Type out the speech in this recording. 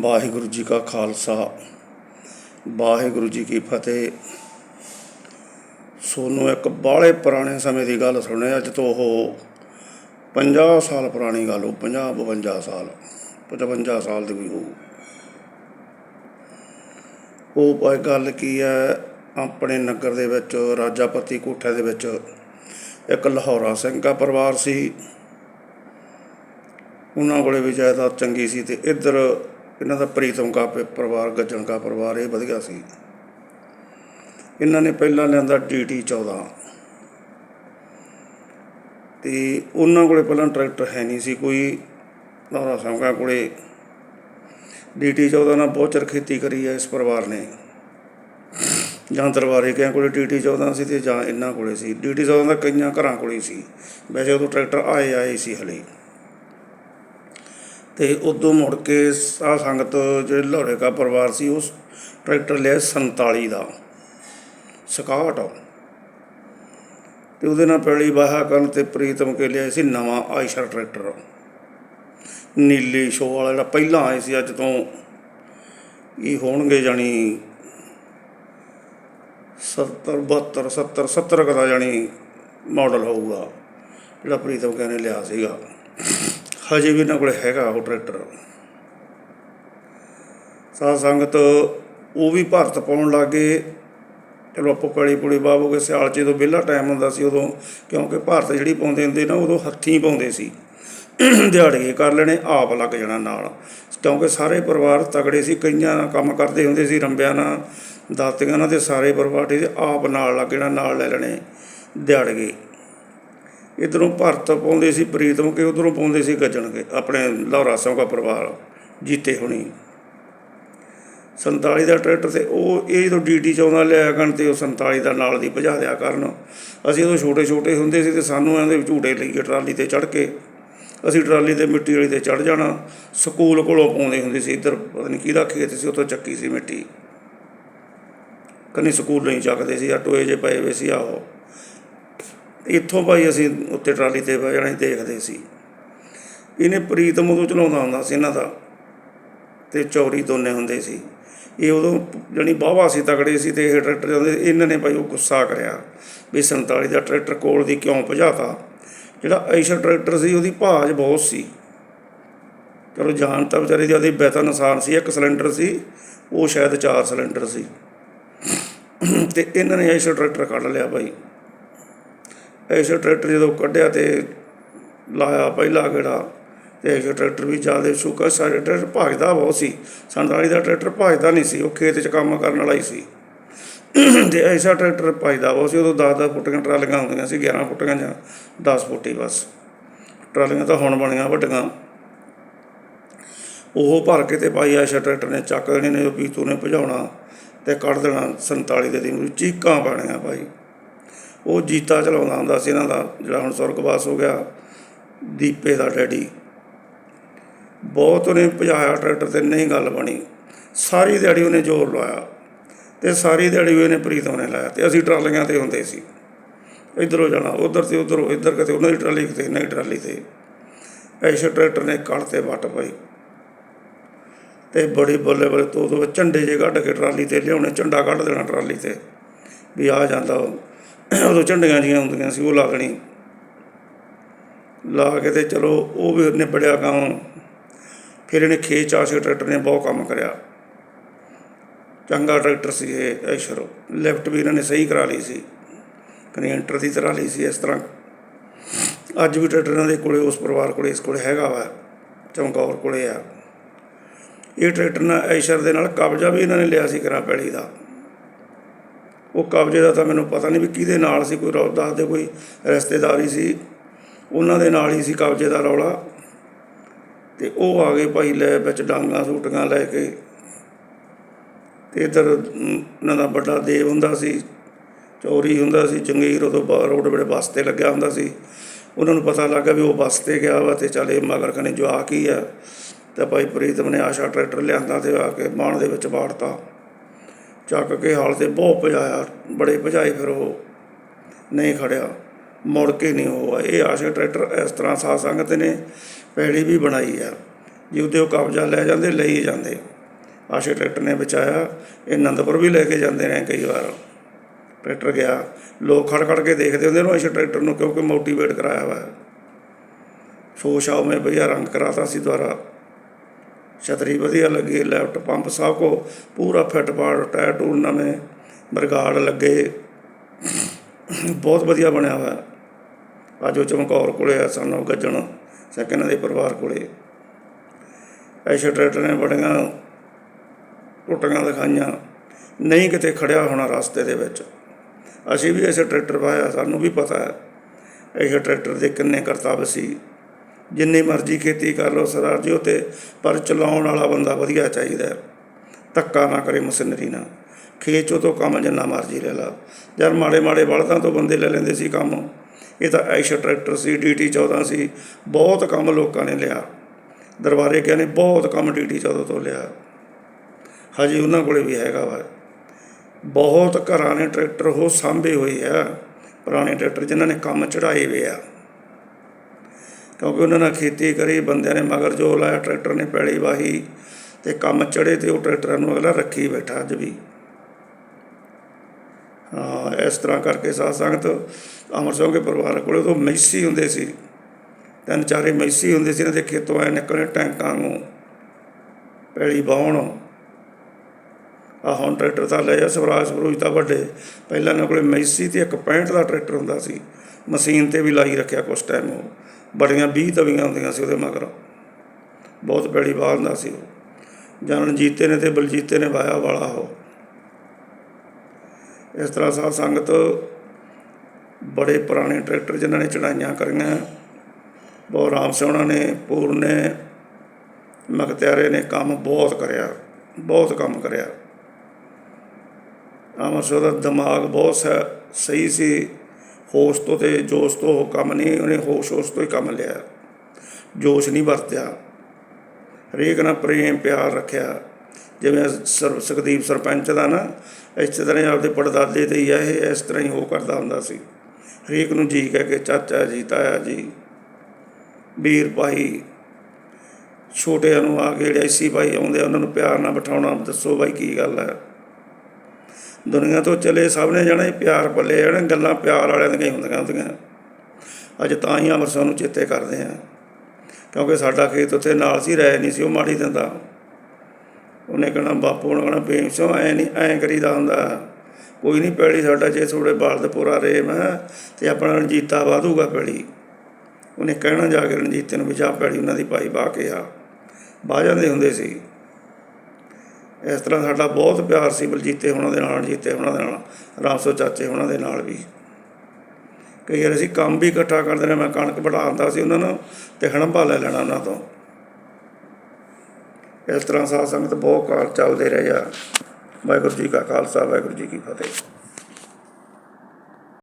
ਵਾਹਿਗੁਰੂ ਜੀ ਕਾ ਖਾਲਸਾ। ਵਾਹਿਗੁਰੂ ਜੀ ਕੀ ਫਤਿਹ। ਸੋਨੂੰ ਇੱਕ ਬਾਹਲੇ ਪੁਰਾਣੇ ਸਮੇਂ ਦੀ ਗੱਲ ਸੁਣਿਆ, ਅੱਜ ਤੋਂ ਉਹ 50 ਸਾਲ ਪੁਰਾਣੀ ਗੱਲ ਉਹ 50 52 ਸਾਲ 55 ਸਾਲ ਦੀ ਵੀ ਹੋਊ। ਉਹ ਭਾਈ ਗੱਲ ਕੀ ਹੈ, ਆਪਣੇ ਨਗਰ ਦੇ ਵਿੱਚ, ਰਾਜਾਪਤੀ ਕੋਠੇ ਦੇ ਵਿੱਚ ਇੱਕ ਲਾਹੌਰਾ ਸਿੰਘ ਦਾ ਪਰਿਵਾਰ ਸੀ। ਉਹਨਾਂ ਕੋਲੇ ਵੀ ਜਾਇਦਾਦ ਚੰਗੀ ਸੀ ਤੇ ਇੱਧਰ ਇਹਨਾਂ ਦਾ ਪ੍ਰੀਤਮ ਕਾ ਪ- ਪਰਿਵਾਰ, ਗੱਜਣ ਕਾ ਪਰਿਵਾਰ, ਇਹ ਵਧੀਆ ਸੀ। ਇਹਨਾਂ ਨੇ ਪਹਿਲਾਂ ਲਿਆਂਦਾ ਡੀਟੀ 14 ਤੇ ਉਹਨਾਂ ਕੋਲੇ ਪਹਿਲਾਂ ਟਰੈਕਟਰ ਹੈ ਨਹੀਂ ਸੀ, ਕੋਈ ਲਾਹੌਰਾ ਸਿੰਘਾਂ ਕੋਲੇ। ਡੀਟੀ 14 ਨਾਲ ਬਹੁਤ ਚਿਰ ਖੇਤੀ ਕਰੀ ਹੈ ਇਸ ਪਰਿਵਾਰ ਨੇ। ਜਾਂ ਦਰਬਾਰੇ ਕਿਆਂ ਕੋਲੇ ਡੀਟੀ 14 ਸੀ ਤੇ ਜਾਂ ਇਹਨਾਂ ਕੋਲੇ ਸੀ। ਡੀਟੀ 14 ਦਾ ਕਈਆਂ ਘਰਾਂ ਕੋਲੇ ਸੀ। ਵੈਸੇ ਉਦੋਂ ਟਰੈਕਟਰ ਆਏ ਆਏ ਸੀ ਹਲੇ। ਤੇ ਉਦੋਂ ਮੁੜ ਕੇ ਆ ਸੰਗਤ ਜਿਹੜੇ ਲਾਹੌਰੇ ਕਾ ਪਰਿਵਾਰ ਸੀ, ਉਸ ਟਰੈਕਟਰ ਲਿਆ 47 ਦਾ ਸਕਾਟ ਤੇ ਉਹਦੇ ਨਾਲ ਪਹਿਲੀ ਵਾਹਾ ਕਰਨ ਤੇ ਪ੍ਰੀਤਮ ਕੇ ਲਿਆ ਸੀ ਨਵਾਂ ਆਇਸ਼ਰ ਟਰੈਕਟਰ। ਨੀਲੀ ਸ਼ੋ ਵਾਲਾ ਜਿਹੜਾ ਪਹਿਲਾਂ ਆਏ ਸੀ, ਅੱਜ ਤੋਂ ਇਹ ਹੋਣਗੇ ਜਾਣੀ 70 72 70 70 ਕਦਾ ਜਾਣੀ ਮਾਡਲ ਹੋਊਗਾ, ਜਿਹੜਾ ਪ੍ਰੀਤਮ ਕੇ ਨੇ ਲਿਆ ਸੀਗਾ। ਹਜੇ ਵੀ ਇਹਨਾਂ ਕੋਲ ਹੈਗਾ ਉਹ ਟਰੈਕਟਰ। ਸਾਧ ਸੰਗਤ ਉਹ ਵੀ ਭਾਰਤ ਪਾਉਣ ਲੱਗੇ। ਚਲੋ ਆਪੋ ਕਲੀ ਪੁਲੀ ਬਾਬੋਗੇ ਸਿਆਲ 'ਚ ਜਦੋਂ ਵਿਹਲਾ ਟਾਈਮ ਹੁੰਦਾ ਸੀ ਉਦੋਂ ਕਿਉਂਕਿ ਭਾਰਤ ਜਿਹੜੀ ਪਾਉਂਦੇ ਹੁੰਦੇ ਨਾ ਉਦੋਂ ਹੱਥੀਂ ਪਾਉਂਦੇ ਸੀ। ਦਿਹਾੜੀਏ ਕਰ ਲੈਣੇ ਆਪ ਲੱਗ ਜਾਣਾ ਨਾਲ। ਕਿਉਂਕਿ ਸਾਰੇ ਪਰਿਵਾਰ ਤਗੜੇ ਸੀ ਕਈਆਂ ਨਾਲ ਕੰਮ ਕਰਦੇ ਹੁੰਦੇ ਸੀ ਰੰਬਿਆਂ ਨਾਲ ਦਾਤੀਆਂ ਨਾਲ ਤੇ ਸਾਰੇ ਪਰਿਵਾਰ ਠੀਕ ਸੀ, ਆਪ ਨਾਲ ਲੱਗ ਜਾਣਾ ਨਾਲ ਲੈ ਲੈਣੇ ਦਿਹਾੜੀਏ। ਇਧਰੋਂ ਭਰਤ ਪਾਉਂਦੇ ਸੀ, ਪ੍ਰੀਤਮ ਕੇ ਉਧਰੋਂ ਪਾਉਂਦੇ ਸੀ ਗੱਜਣ ਕੇ, ਆਪਣੇ ਲੌਰਾ ਸਿੰਘ ਦਾ ਪਰਿਵਾਰ ਜੀਤੇ ਹੁਣੀ। 47 ਦਾ ਟਰੈਕਟਰ ਤੇ ਉਹ, ਇਹ ਜਦੋਂ ਡੀਟੀ ਚਾਉਂਦਾ ਲਿਆ ਕਰਨ ਤੇ ਉਹ 47 ਦਾ ਨਾਲ ਦੀ ਭਜਾ ਦਿਆ ਕਰਨ। ਅਸੀਂ ਉਦੋਂ ਛੋਟੇ ਛੋਟੇ ਹੁੰਦੇ ਸੀ ਤੇ ਸਾਨੂੰ ਇਹਦੇ ਝੂਟੇ ਲਈਏ ਟਰਾਲੀ ਤੇ ਚੜ ਕੇ। ਅਸੀਂ ਟਰਾਲੀ ਤੇ ਮਿੱਟੀ ਵਾਲੀ ਤੇ ਚੜ ਜਾਣਾ। ਸਕੂਲ ਕੋਲੋਂ ਪਾਉਂਦੇ ਹੁੰਦੇ ਸੀ, ਇੱਧਰ ਪਤਾ ਨਹੀਂ ਕਿਹਦਾ ਖੇਤ ਸੀ, ਉੱਥੋਂ ਚੱਕੀ ਸੀ ਮਿੱਟੀ। ਕੰਨੀ ਸਕੂਲ ਨਹੀਂ ਚੱਕਦੇ ਸੀ ਆ ਟੋਏ ਜੇ ਪਏ ਵੇ ਸੀ, ਆਹੋ। ਇੱਥੋਂ ਭਾਈ ਅਸੀਂ ਉੱਤੇ ਟਰਾਲੀ ਤੇ ਬਹਿ ਜਾਣੇ ਦੇਖਦੇ ਸੀ। ਇਹਨੇ ਪ੍ਰੀਤਮ ਉਦੋਂ ਚਲਾਉਂਦਾ ਹੁੰਦਾ ਸੀ ਇਹਨਾਂ ਦਾ ਤੇ ਚੌਰੀ ਦੋਨੇ ਹੁੰਦੇ ਸੀ। ਇਹ ਉਦੋਂ ਜਣੀ ਬਾਵਾ ਸੀ ਤਗੜੇ ਸੀ ਤੇ ਇਹ ਟਰੈਕਟਰ ਜਾਂਦੇ, ਇਹਨਾਂ ਨੇ ਭਾਈ ਉਹ ਗੁੱਸਾ ਕਰਿਆ ਵੀ 47 ਦਾ ਟਰੈਕਟਰ ਕੋਲ ਦੀ ਕਿਉਂ ਭਜਾਤਾ? ਜਿਹੜਾ ਐਸ਼ਰ ਟਰੈਕਟਰ ਸੀ, ਉਹਦੀ ਭਾਜ ਬਹੁਤ ਸੀ। ਚਲੋ ਜਾਨ ਤਾਂ ਵਿਚਾਰੇ ਦੀ ਉਹਦੀ ਬੈਤਾ ਨੁਕਸਾਨ ਸੀ, ਇੱਕ ਸਿਲੰਡਰ ਸੀ, ਉਹ ਸ਼ਾਇਦ ਚਾਰ ਸਿਲੰਡਰ ਸੀ। ਤੇ ਇਹਨਾਂ ਨੇ ਐਸ਼ਰ ਟਰੈਕਟਰ ਕੱਢ ਲਿਆ ਭਾਈ। ਐਸ਼ਰ ਟਰੈਕਟਰ ਜਦੋਂ ਕੱਢਿਆ ਤੇ ਲਾਇਆ ਪਹਿਲਾ ਗੇੜਾ, ਤੇ ਐਸ਼ਰ ਟਰੈਕਟਰ ਵੀ ਜ਼ਿਆਦਾ ਸ਼ੁਕਰ ਸਾਰੇ ਟਰੈਕਟਰ ਭਜਦਾ ਬਹੁਤ ਸੀ। 47 ਦਾ ਟਰੈਕਟਰ ਭਜਦਾ ਨਹੀਂ ਸੀ, ਉਹ ਖੇਤ 'ਚ ਕੰਮ ਕਰਨ ਵਾਲਾ ਹੀ ਸੀ। ਤੇ ਐਸਾ ਟਰੈਕਟਰ ਭਜਦਾ ਬਹੁਤ ਸੀ, ਉਦੋਂ 10-10 ਫੁੱਟੀਆਂ ਟਰਾਲੀਆਂ ਹੁੰਦੀਆਂ ਸੀ 11 ਫੁੱਟੀਆਂ ਜਾਂ 10 ਫੁੱਟੀ ਬਸ। ਟਰਾਲੀਆਂ ਤਾਂ ਹੁਣ ਬਣੀਆਂ ਵੱਡੀਆਂ। ਉਹ ਭਰ ਕੇ ਤੇ ਪਾਈ ਐਸ਼ਾ ਟਰੈਕਟਰ ਨੇ ਚੱਕ ਦੇਣੇ ਨੇ ਉਹ ਪੀਤੂ ਨੇ ਭਜਾਉਣਾ ਤੇ ਕੱਢ ਦੇਣਾ 47 ਦੇ ਦਿਨ ਚੀਕਾਂ ਪਾਣੀਆਂ ਭਾਈ। ਉਹ ਜੀਤਾ ਚਲਾਉਂਦਾ ਹੁੰਦਾ ਸੀ ਇਹਨਾਂ ਦਾ, ਜਿਹੜਾ ਹੁਣ ਸੁਰਗਵਾਸ ਹੋ ਗਿਆ, ਦੀਪੇ ਦਾ ਡੈਡੀ। ਬਹੁਤ ਉਹਨੇ ਭਜਾਇਆ ਟਰੈਕਟਰ ਤੇ, ਨਹੀਂ ਗੱਲ ਬਣੀ। ਸਾਰੀ ਦਿਹਾੜੀ ਉਹਨੇ ਜ਼ੋਰ ਲਾਇਆ ਤੇ ਸਾਰੀ ਦਿਹਾੜੀ ਉਹਨੇ ਪ੍ਰੀਤਮ ਨੇ ਲਾਇਆ ਤੇ ਅਸੀਂ ਟਰਾਲੀਆਂ ਤੇ ਹੁੰਦੇ ਸੀ। ਇਧਰੋਂ ਜਾਣਾ, ਉਧਰ ਤੇ ਉਧਰੋਂ, ਇੱਧਰ ਕਿਤੇ, ਉਹਨਾਂ ਦੀ ਟਰਾਲੀ ਕਿਤੇ ਇਹਨਾਂ ਦੀ ਟਰਾਲੀ ਤੇ। ਐਸੇ ਟਰੈਕਟਰ ਨੇ ਕੱਢ ਤੇ ਵੱਟ ਪਈ ਤੇ ਬੜੀ ਬੱਲੇ ਬੱਲੇ ਤੋਂ ਤੋਂ ਝੰਡੇ ਜੇ ਕੱਢ ਕੇ ਟਰਾਲੀ ਤੇ ਲਿਆਉਣੇ ਝੰਡਾ ਕੱਢ ਦੇਣਾ ਟਰਾਲੀ ਤੇ, ਵੀ ਆ ਜਾਂਦਾ ਉਹ। ਉਦੋਂ ਝੰਡੀਆਂ ਜੀਆਂ ਹੁੰਦੀਆਂ ਸੀ, ਉਹ ਲਾ ਦੇਣੀ ਲਾ ਕੇ ਤੇ ਚਲੋ, ਉਹ ਵੀ ਉਹਨੇ ਨਿਬੜਿਆ ਕੰਮ। ਫਿਰ ਇਹਨੇ ਖੇਤ ਆਸ਼ੇ ਟਰੈਕਟਰ ਨੇ ਬਹੁਤ ਕੰਮ ਕਰਿਆ। ਚੰਗਾ ਟਰੈਕਟਰ ਸੀ ਇਹ, ਐਸ਼ਰ। ਲੈਫਟ ਵੀ ਇਹਨਾਂ ਨੇ ਸਹੀ ਕਰਾ ਲਈ ਸੀ। ਕਨੈਂਟਰ ਦੀ ਤਰ੍ਹਾਂ ਲਈ ਸੀ ਇਸ ਤਰ੍ਹਾਂ। ਅੱਜ ਵੀ ਟਰੈਕਟਰਾਂ ਦੇ ਕੋਲੇ, ਉਸ ਪਰਿਵਾਰ ਕੋਲੇ, ਇਸ ਕੋਲੇ ਹੈਗਾ ਵਾ। ਚਮਕੌਰ ਕੋਲੇ ਆ। ਇਹ ਟਰੈਕਟਰ ਨਾਲ ਐਸ਼ਰ ਦੇ ਨਾਲ ਕਬਜ਼ਾ ਵੀ ਇਹਨਾਂ ਨੇ ਲਿਆ ਸੀ ਕਰਾ ਪੈਲੀ ਦਾ। ਉਹ ਕਬਜ਼ੇ ਦਾ ਤਾਂ ਮੈਨੂੰ ਪਤਾ ਨਹੀਂ ਵੀ ਕਿਹਦੇ ਨਾਲ ਸੀ, ਕੋਈ ਰੌ, ਦੱਸਦੇ ਕੋਈ ਰਿਸ਼ਤੇਦਾਰੀ ਸੀ। ਉਹਨਾਂ ਦੇ ਨਾਲ ਹੀ ਸੀ ਕਬਜ਼ੇ ਦਾ ਰੌਲਾ। ਤੇ ਉਹ ਆ ਗਏ ਭਾਈ ਲੈ ਵਿੱਚ ਡਾਂਗਾ ਸੂਟੀਆਂ ਲੈ ਕੇ। ਤੇ ਇਧਰ ਉਹਨਾਂ ਦਾ ਵੱਡਾ ਦੇਵ ਹੁੰਦਾ ਸੀ, ਚੋਰੀ ਹੁੰਦਾ ਸੀ, ਜੰਗੀਰ ਉਦੋਂ ਬਾ- ਰੋਡ ਬੜੇ ਬੱਸ ਤੇ ਲੱਗਿਆ ਹੁੰਦਾ ਸੀ। ਉਹਨਾਂ ਨੂੰ ਪਤਾ ਲੱਗਾ ਵੀ ਉਹ ਬੱਸ ਤੇ ਗਿਆ ਵਾ ਤੇ ਚੱਲ ਇਹ ਮਗਰ ਕਨੇ ਜਵਾਕ ਕੀ ਆ। ਤਾਂ ਭਾਈ ਪ੍ਰੀਤਮ ਨੇ ਆਸ਼ਾ ਟਰੈਕਟਰ ਲਿਆਂਦਾ ਤੇ ਆ ਕੇ ਬਾਣ ਦੇ ਵਿੱਚ ਵਾੜਤਾ। ਚੱਕ ਕੇ ਹਾਲ ਤੇ ਬਹੁਤ ਭਜਾਇਆ, ਬੜੇ ਭਜਾਏ ਫਿਰ ਉਹ। ਨਹੀਂ ਖੜਿਆ, ਮੁੜ ਕੇ ਨਹੀਂ ਉਹ ਇਹ ਆਸ਼ਾ ਟਰੈਕਟਰ ਇਸ ਤਰ੍ਹਾਂ ਸਾਧ ਸੰਗਤ ਨੇ ਪੈੜੀ ਵੀ ਬਣਾਈ ਹੈ ਜੇ ਉਹਦੇ ਉਹ ਕਬਜ਼ਾ ਲੈ ਜਾਂਦੇ, ਲਈ ਜਾਂਦੇ। ਆਸ਼ੇ ਟਰੈਕਟਰ ਨੇ ਬਚਾਇਆ, ਇਹ ਆਨੰਦਪੁਰ ਵੀ ਲੈ ਕੇ ਜਾਂਦੇ ਨੇ ਕਈ ਵਾਰ। ਟਰੈਕਟਰ ਗਿਆ। ਲੋਕ ਖੜ ਖੜ ਕੇ ਦੇਖਦੇ ਹੁੰਦੇ ਨੇ ਆਸ਼ੇ ਟਰੈਕਟਰ ਨੂੰ ਕਿਉਂਕਿ ਮੋਟੀਵੇਟ ਕਰਾਇਆ ਵਾ ਸ਼ੋਸ਼ਾ ਮੈਂ ਭਈਆ ਰੰਗ ਕਰਾਤਾ ਸੀ ਦੁਆਰਾ ਛਤਰੀ ਵਧੀਆ ਲੱਗੀ ਲੈਫਟ ਪੰਪ ਸਭ ਕੋ, ਪੂਰਾ ਫਿੱਟ ਪਾੜ ਟਾਇਰ ਟੂਰ ਨਵੇਂ, ਬਰਗਾੜ ਲੱਗੇ। ਬਹੁਤ ਵਧੀਆ ਬਣਿਆ ਹੋਇਆ। ਅੱਜ ਉਹ ਚਮਕੌਰ ਕੋਲੇ ਆ, ਸਾਨੂੰ ਗੱਜਣ ਸਕਿੰਨਾਂ ਦੇ ਪਰਿਵਾਰ ਕੋਲੇ। ਐਸ਼ੇ ਟਰੈਕਟਰ ਨੇ ਬੜੀਆਂ ਟੁੱਟੀਆਂ ਦਿਖਾਈਆਂ। ਨਹੀਂ ਕਿਤੇ ਖੜਿਆ ਹੋਣਾ ਰਸਤੇ ਦੇ ਵਿੱਚ। ਅਸੀਂ ਵੀ ਐਸੇ ਟਰੈਕਟਰ ਪਾਇਆ ਸਾਨੂੰ ਵੀ ਪਤਾ ਹੈ। ਐਸੇ ਟਰੈਕਟਰ ਦੇ ਕਿੰਨੇ ਕਰਤੱਵ ਸੀ। ਜਿੰਨੀ ਮਰਜ਼ੀ ਖੇਤੀ ਕਰ ਲਓ ਸਰਦਾਰ ਜੀ ਉਤੇ ਪਰ ਚਲਾਉਣ ਵਾਲਾ ਬੰਦਾ ਵਧੀਆ ਚਾਹੀਦਾ ਧੱਕਾ ਨਾ ਕਰੇ ਮਸ਼ੀਨਰੀ ਨਾਲ। ਖੇਚੋ ਤੋਂ ਕੰਮ ਜਿੰਨਾ ਮਰਜ਼ੀ ਲੈ ਲਾ। ਯਾਰ ਮਾੜੇ ਮਾੜੇ ਬਲਦਾਂ ਤੋਂ ਬੰਦੇ ਲੈ ਲੈਂਦੇ ਸੀ ਕੰਮ। ਇਹ ਤਾਂ ਐਸ਼ ਟਰੈਕਟਰ ਸੀ ਡੀਟੀ 14 ਸੀ। ਬਹੁਤ ਕੰਮ ਲੋਕਾਂ ਨੇ ਲਿਆ। ਦਰਬਾਰੇ ਕਿਹਾ ਨੇ ਬਹੁਤ ਕੰਮ ਡੀਟੀ 14 ਤੋਂ ਲਿਆ। ਹਜੇ ਉਹਨਾਂ ਕੋਲੇ ਵੀ ਹੈਗਾ ਵਾ। ਬਹੁਤ ਘਰਾਂ ਨੇ ਟਰੈਕਟਰ, ਉਹ ਸਾਂਭੇ ਹੋਏ ਆ। ਪੁਰਾਣੇ ਟਰੈਕਟਰ ਜਿਨ੍ਹਾਂ ਨੇ ਕੰਮ ਚੜਾਏ ਵੇ ਆ। ਕਿਉਂਕਿ ਉਹਨਾਂ ਨੇ ਖੇਤੀ ਕਰੀ, ਬੰਦਿਆਂ ਨੇ ਮਗਰ ਜੋ ਲਾਇਆ, ਟਰੈਕਟਰ ਨੇ ਪੈਲੀ ਵਾਹੀ ਤੇ ਕੰਮ ਚੜੇ ਤੇ ਉਹ ਟਰੈਕਟਰਾਂ ਨੂੰ ਅਗਲਾ ਰੱਖੀ ਬੈਠਾ ਅੱਜ ਵੀ। ਹਾਂ, ਇਸ ਤਰ੍ਹਾਂ ਕਰਕੇ ਸਾਧ ਸੰਗਤ ਅਮਰ ਸਿੰਘ ਦੇ ਪਰਿਵਾਰ ਕੋਲੇ ਤੋਂ ਮੈਸੀ ਹੁੰਦੇ ਸੀ। ਤਿੰਨ ਚਾਰੇ ਮੈਸੀ ਹੁੰਦੇ ਸੀ, ਇਹਨਾਂ ਦੇ ਖੇਤੋਂ ਆਏ ਨਿਕਲੇ ਟੈਂਕਾਂ ਨੂੰ, ਪੈਲੀ ਬਾਹਣ ਆ ਹੁਣ ਟਰੈਕਟਰ ਤਾਂ ਲੈ ਸਵਰਾਜ ਸਵਰੂਜ ਤਾਂ ਵੱਡੇ। ਪਹਿਲਾਂ ਇਹਨਾਂ ਕੋਲੇ ਮੈਸੀ ਤੇ ਇੱਕ 65 ਦਾ ਟਰੈਕਟਰ ਹੁੰਦਾ ਸੀ। ਮਸ਼ੀਨ ਤੇ ਵੀ ਲਾਈ ਰੱਖਿਆ ਕੁਛ ਟਾਈਮ ਉਹ। ਬੜੀਆਂ 20 ਤਵੀਆਂ ਹੁੰਦੀਆਂ ਸੀ ਉਹਦੇ ਮਗਰ। ਬਹੁਤ ਪੈੜੀ ਹੁੰਦਾ ਸੀ ਉਹ। ਜਾਨਣ ਜੀਤੇ ਨੇ ਤੇ ਬਲਜੀਤੇ ਨੇ ਵਾਇਆ ਵਾਲਾ ਉਹ। ਇਸ ਤਰ੍ਹਾਂ ਸਾਧ ਸੰਗਤ ਬੜੇ ਪੁਰਾਣੇ ਟਰੈਕਟਰ ਜਿਨ੍ਹਾਂ ਨੇ ਚੜਾਈਆਂ ਕਰੀਆਂ। ਬਹੁਤ ਆਰਾਮ ਰਾਮ ਉਹਨਾਂ ਨੇ, ਪੂਰਨ ਨੇ ਮਖਤਿਆਰੇ ਨੇ ਕੰਮ ਬਹੁਤ ਕਰਿਆ, ਬਹੁਤ ਕੰਮ ਕਰਿਆ। ਅਮਰ ਦਾ ਦਿਮਾਗ ਬਹੁਤ ਸ- ਸਹੀ ਸੀ। ਹੋਸ਼ ਤੋਂ ਤੇ ਜੋਸ਼ ਤੋਂ ਉਹ ਕੰਮ ਨਹੀਂ ਉਹਨੇ ਹੋਸ਼ ਹੋਸ਼ ਤੋਂ ਹੀ ਕੰਮ ਲਿਆ। ਜੋਸ਼ ਨਹੀਂ ਵਰਤਿਆ। ਹਰੇਕ ਨਾਲ ਪ੍ਰੇਮ ਪਿਆਰ ਰੱਖਿਆ। ਜਿਵੇਂ ਸਰ ਸੁਖਦੀਪ ਸਰਪੰਚ ਦਾ ਨਾ ਇਸ ਤਰ੍ਹਾਂ ਹੀ ਆਪਦੇ ਪੜਦਾਦੇ ਤੇ ਹੀ ਆ ਇਹ ਇਸ ਤਰ੍ਹਾਂ ਹੀ ਉਹ ਕਰਦਾ ਹੁੰਦਾ ਸੀ। ਹਰੇਕ ਨੂੰ ਜੀ ਕਹਿ ਕੇ ਚਾਚਾ ਜੀ ਤਾਇਆ ਜੀ ਵੀਰ ਭਾਈ ਛੋਟਿਆਂ ਨੂੰ ਆ ਕੇ ਜਿਹੜੇ ਐਸੀ ਭਾਈ ਆਉਂਦੇ ਆ, ਉਹਨਾਂ ਨੂੰ ਪਿਆਰ ਨਾਲ ਬਿਠਾਉਣਾ ਦੱਸੋ ਭਾਈ ਕੀ ਗੱਲ ਹੈ। ਦੁਨੀਆ ਤੋਂ ਚਲੇ ਸਭ ਨੇ ਜਾਣਾ ਪਿਆਰ ਪੱਲੇ ਜਾਣੇ ਗੱਲਾਂ ਪਿਆਰ ਵਾਲਿਆਂ ਦੀਆਂ ਹੀ ਹੁੰਦੀਆਂ ਹੁੰਦੀਆਂ। ਅੱਜ ਤਾਂ ਹੀ ਅੰਮ੍ਰਿਤਸਰ ਨੂੰ ਚੇਤੇ ਕਰਦੇ ਆ ਕਿਉਂਕਿ ਸਾਡਾ ਖੇਤ ਉੱਥੇ ਨਾਲ ਸੀ, ਰਹਿ ਨਹੀਂ ਸੀ ਉਹ ਮਾੜੀ ਦਿੰਦਾ ਉਹਨੇ ਕਹਿਣਾ, ਬਾਪੂ ਨੇ ਕਹਿਣਾ ਬੇਮ ਸਿਓ ਐ ਨਹੀਂ, ਐ ਕਰੀਦਾ ਹੁੰਦਾ। ਕੋਈ ਨਹੀਂ ਪੈੜੀ ਸਾਡਾ, ਜੇ ਥੋੜੇ ਬਾਲਦ ਪੂਰਾ ਰੇ ਮੈਂ ਤੇ ਆਪਣਾ ਰਣਜੀਤਾ ਵਾਧੂਗਾ ਪੈੜੀ ਉਹਨੇ ਕਹਿਣਾ ਜਾ ਕੇ ਰਣਜੀਤੇ ਨੂੰ ਵੀ ਜਾ ਪੈੜੀ ਉਹਨਾਂ ਦੀ ਭਾਈ ਪਾ ਕੇ ਆ। ਬਾਹ ਜਾਂਦੇ ਹੁੰਦੇ ਸੀ। ਇਸ ਤਰ੍ਹਾਂ ਸਾਡਾ ਬਹੁਤ ਪਿਆਰ ਸੀ ਬਲਜੀਤੇ ਹੋਣਾ ਦੇ ਨਾਲ, ਜੀਤੇ ਉਹਨਾਂ ਦੇ ਨਾਲ, ਰਾਮਸੋ ਚਾਚੇ ਹੋਣਾ ਦੇ ਨਾਲ ਵੀ। ਕਈ ਵਾਰ ਅਸੀਂ ਕੰਮ ਵੀ ਇਕੱਠਾ ਕਰਦੇ ਨੇ ਮੈਂ ਕਣਕ ਵਢਾਉਂਦਾ ਸੀ ਉਹਨਾਂ ਨੂੰ ਤੇ ਹੜੰਬਾ ਲੈ ਲੈਣਾ ਉਹਨਾਂ ਤੋਂ। ਇਸ ਤਰ੍ਹਾਂ ਸਾਧ ਸੰਗਤ ਬਹੁਤ ਕਾਲ ਚੱਲਦੇ ਰਹੇ ਆ। ਵਾਹਿਗੁਰੂ ਜੀ ਕਾ ਖਾਲਸਾ, ਵਾਹਿਗੁਰੂ ਜੀ ਕੀ ਫਤਿਹ।